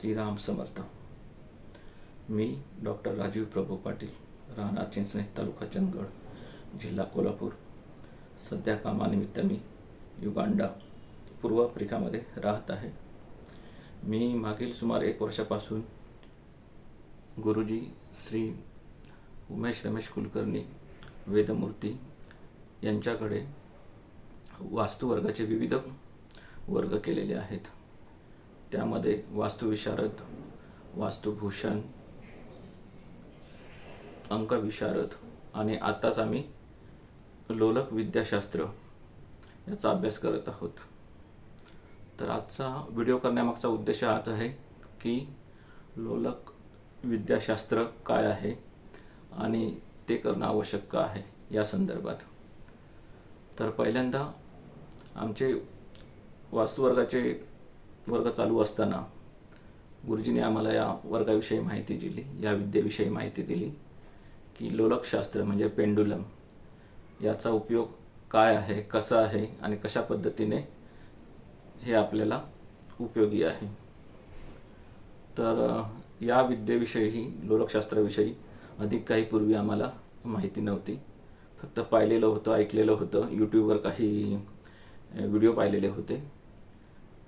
श्रीराम समर्थ. मी डॉक्टर राजीव प्रभू पाटील राहणार चिंचणे तालुका चंदगड जिल्हा कोल्हापूर. सध्या कामानिमित्त मी युगांडा पूर्व आफ्रिकामध्ये राहत आहे. मी मागील सुमार एक वर्षापासून गुरुजी श्री उमेश रमेश कुलकर्णी वेदमूर्ती यांच्याकडे वास्तुवर्गाचे विविध वर्ग केलेले आहेत. त्यामध्ये वास्तुविशारद वास्तुभूषण अंकविशारद आणि आत्ताच आम्ही लोलक विद्याशास्त्र याचा अभ्यास करत आहोत. तर आजचा व्हिडिओ करण्यामागचा उद्देश हाच आहे की लोलक विद्याशास्त्र काय आहे आणि ते करणं आवश्यक का आहे या संदर्भात. तर पहिल्यांदा आमचे वास्तुवर्गाचे वर्ग चालू असताना गुरुजीने आम्हाला या वर्गाविषयी माहिती दिली या विद्येविषयी माहिती दिली की लोलकशास्त्र म्हणजे पेंडुलम याचा उपयोग काय आहे कसा आहे आणि कशा पद्धतीने हे आपल्याला उपयोगी आहे. तर या विद्येविषयी लोलकशास्त्राविषयी अधिक काही पूर्वी आम्हाला माहिती नव्हती. फक्त पाहिलेलं होतं ऐकलेलं होतं. यूट्यूबवर काही व्हिडिओ पाहिलेले होते.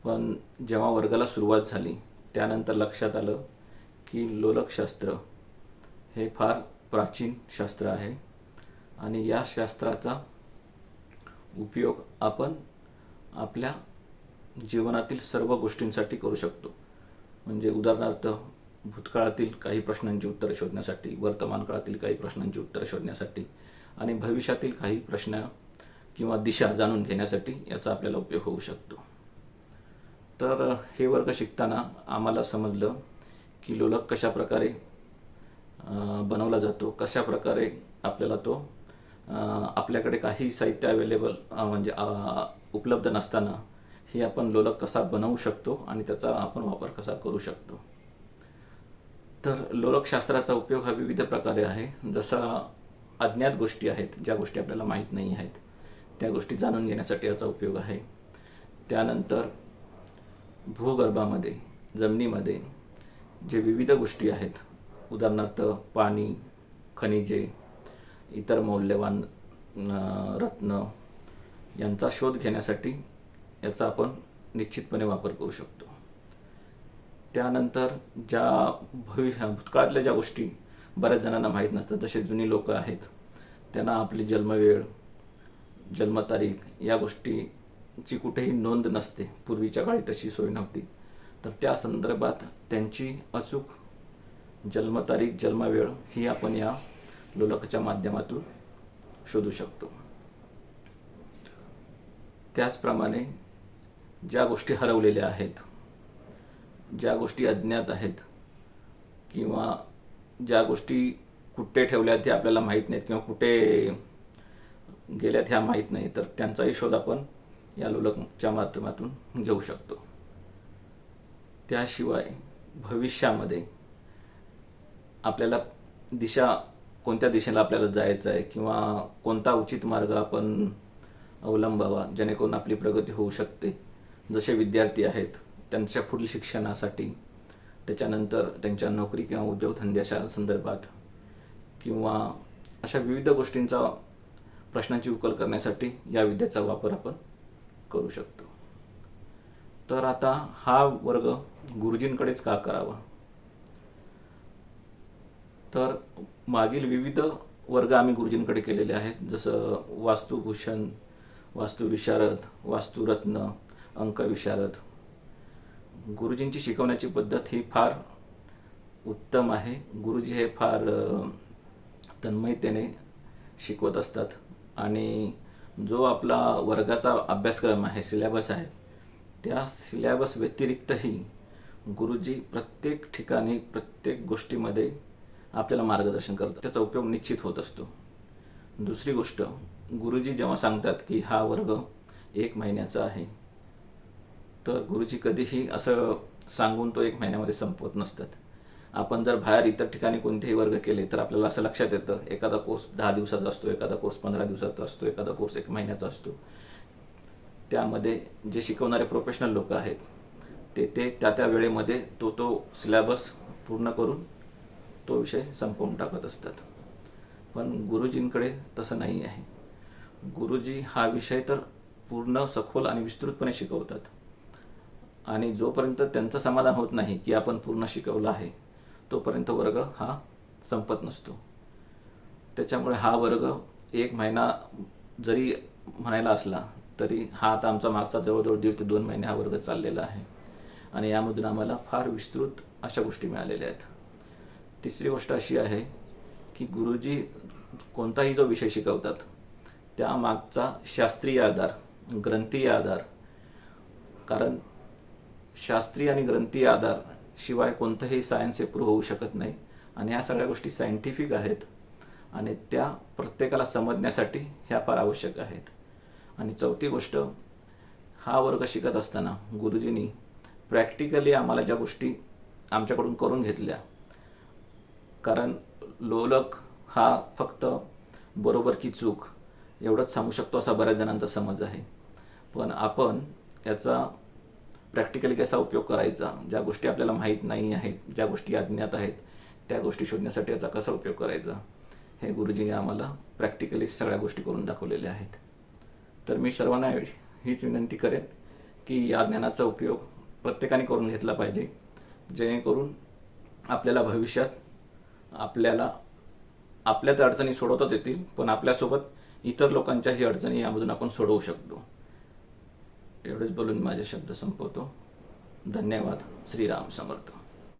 पण जेव्हा वर्गाला सुरुवात झाली त्यानंतर लक्षात आलं की लोलकशास्त्र हे फार प्राचीन शास्त्र आहे आणि या शास्त्राचा उपयोग आपण आपल्या जीवनातील सर्व गोष्टींसाठी करू शकतो. म्हणजे उदाहरणार्थ भूतकाळातील काही प्रश्नांची उत्तरं शोधण्यासाठी वर्तमान काळातील काही प्रश्नांची उत्तरं शोधण्यासाठी आणि भविष्यातील काही प्रश्न किंवा दिशा जाणून घेण्यासाठी याचा आपल्याला उपयोग होऊ शकतो. तर हे वर्ग शिकताना आम्हाला समजलं की लोलक कशा प्रकारे बनवला जातो कशा प्रकारे आपल्याला तो आपल्याकडे काही साहित्य अवेलेबल म्हणजे उपलब्ध नसताना हे आपण लोलक कसा बनवू शकतो आणि त्याचा आपण वापर कसा करू शकतो. तर लोलकशास्त्राचा उपयोग हा विविध प्रकारे आहे. जसा अज्ञात गोष्टी आहेत ज्या गोष्टी आपल्याला माहीत नाही आहेत त्या गोष्टी जाणून घेण्यासाठी याचा उपयोग आहे. त्यानंतर भूगर्भामध्ये जमिनीमध्ये जे विविध गोष्टी आहेत उदाहरणार्थ पाणी खनिजे इतर मौल्यवान रत्न यांचा शोध घेण्यासाठी याचा आपण निश्चितपणे वापर करू शकतो. त्यानंतर ज्या भविष्य भूतकाळातल्या ज्या गोष्टी बऱ्याच जणांना माहीत नसतात जसे जुनी लोक आहेत त्यांना आपली जन्मवेळ जन्मतारीख या गोष्टी ची कुठेही नोंद नसते पूर्वीच्या काळी तशी सोय नव्हती. तर त्या संदर्भात त्यांची अचूक जन्मतारीख जन्मवेळ ही आपण या लोलकच्या माध्यमातून शोधू शकतो. त्याचप्रमाणे ज्या गोष्टी हरवलेल्या आहेत ज्या गोष्टी अज्ञात आहेत किंवा ज्या गोष्टी कुठे ठेवल्यात हे आपल्याला माहीत नाहीत किंवा कुठे गेल्यात ह्या माहीत नाही तर त्यांचाही शोध आपण या लोलकच्या माध्यमातून घेऊ शकतो. त्याशिवाय भविष्यामध्ये आपल्याला दिशा कोणत्या दिशेला आपल्याला जायचं आहे किंवा कोणता उचित मार्ग आपण अवलंबावा जेणेकरून आपली प्रगती होऊ शकते. जसे विद्यार्थी आहेत त्यांच्या पुढील शिक्षणासाठी त्याच्यानंतर त्यांच्या नोकरी किंवा उद्योगधंद्याच्या संदर्भात किंवा अशा विविध गोष्टींचा प्रश्नांची उकल करण्यासाठी या विद्येचा वापर आपण करू शकतो. तर आता हा वर्ग गुरुजींकडेच का करावा? तर मागील विविध वर्ग आम्ही गुरुजींकडे केलेले आहेत जसं वास्तुभूषण वास्तुविशारद वास्तुरत्न अंकविशारद. गुरुजींची शिकवण्याची पद्धत ही फार उत्तम आहे. गुरुजी हे फार तन्मयतेने शिकवत असतात. आणि जो आपला वर्गाचा अभ्यासक्रम आहे सिलॅबस आहे त्या सिलॅबस व्यतिरिक्तही गुरुजी प्रत्येक ठिकाणी प्रत्येक गोष्टीमध्ये आपल्याला मार्गदर्शन करतात. त्याचा उपयोग निश्चित होत असतो. दुसरी गोष्ट गुरुजी जेव्हा सांगतात की हा वर्ग एक महिन्याचा आहे तर गुरुजी कधीही असं सांगून तो एक महिन्यामध्ये संपवत नसतात. आपण जर बाहेर इतर ठिकाणी कोणतेही वर्ग केले तर आपल्याला असं लक्षात येतं एखादा कोर्स दहा दिवसाचा असतो एखादा कोर्स पंधरा दिवसाचा असतो एखादा कोर्स एक महिन्याचा असतो. त्यामध्ये जे शिकवणारे प्रोफेशनल लोक आहेत ते ते त्या त्या वेळेमध्ये तो तो सिलॅबस पूर्ण करून तो विषय संपवून टाकत असतात. पण गुरुजींकडे तसं नाही आहे. गुरुजी हा विषय तर पूर्ण सखोल आणि विस्तृतपणे शिकवतात. आणि जोपर्यंत त्यांचं समाधान होत नाही की आपण पूर्ण शिकवलं आहे तोपर्यंत वर्ग हा संपत नसतो. त्याच्यामुळे हा वर्ग एक महिना जरी म्हणायला असला तरी हा आता आमचा मागचा जवळजवळ दीड ते दोन महिने हा वर्ग चाललेला आहे. आणि यामधून आम्हाला फार विस्तृत अशा गोष्टी मिळालेल्या आहेत. तिसरी गोष्ट अशी आहे की गुरुजी कोणताही जो विषय शिकवतात त्यामागचा शास्त्रीय आधार ग्रंथीय आधार कारण शास्त्रीय आणि ग्रंथीय आधार शिवाय कोणतंही सायन्स हे प्रूव्ह होऊ शकत नाही. आणि ह्या सगळ्या गोष्टी सायंटिफिक आहेत. आणि त्या प्रत्येकाला समजण्यासाठी ह्या फार आवश्यक आहेत. आणि चौथी गोष्ट हा वर्ग शिकत असताना गुरुजींनी प्रॅक्टिकली आम्हाला ज्या गोष्टी आमच्याकडून करून घेतल्या. कारण लोलक हा फक्त बरोबर की चूक एवढंच सांगू शकतो असा बऱ्याच जणांचा समज आहे. पण आपण याचा प्रॅक्टिकली कसा उपयोग करायचा ज्या गोष्टी आपल्याला माहीत नाही आहेत ज्या गोष्टी अज्ञात आहेत त्या गोष्टी शोधण्यासाठी याचा कसा उपयोग करायचा हे गुरुजींनी आम्हाला प्रॅक्टिकली सगळ्या गोष्टी करून दाखवलेल्या आहेत. तर मी सर्वांना हीच विनंती करेन की या ज्ञानाचा उपयोग प्रत्येकाने करून घेतला पाहिजे जेणेकरून आपल्याला भविष्यात आपल्याला आपल्या अडचणी सोडवताच येतील पण आपल्यासोबत इतर लोकांच्याही अडचणी यामधून आपण सोडवू शकतो. एवढेच बोलून माझे शब्द संपवतो. धन्यवाद. श्रीराम समर्थ.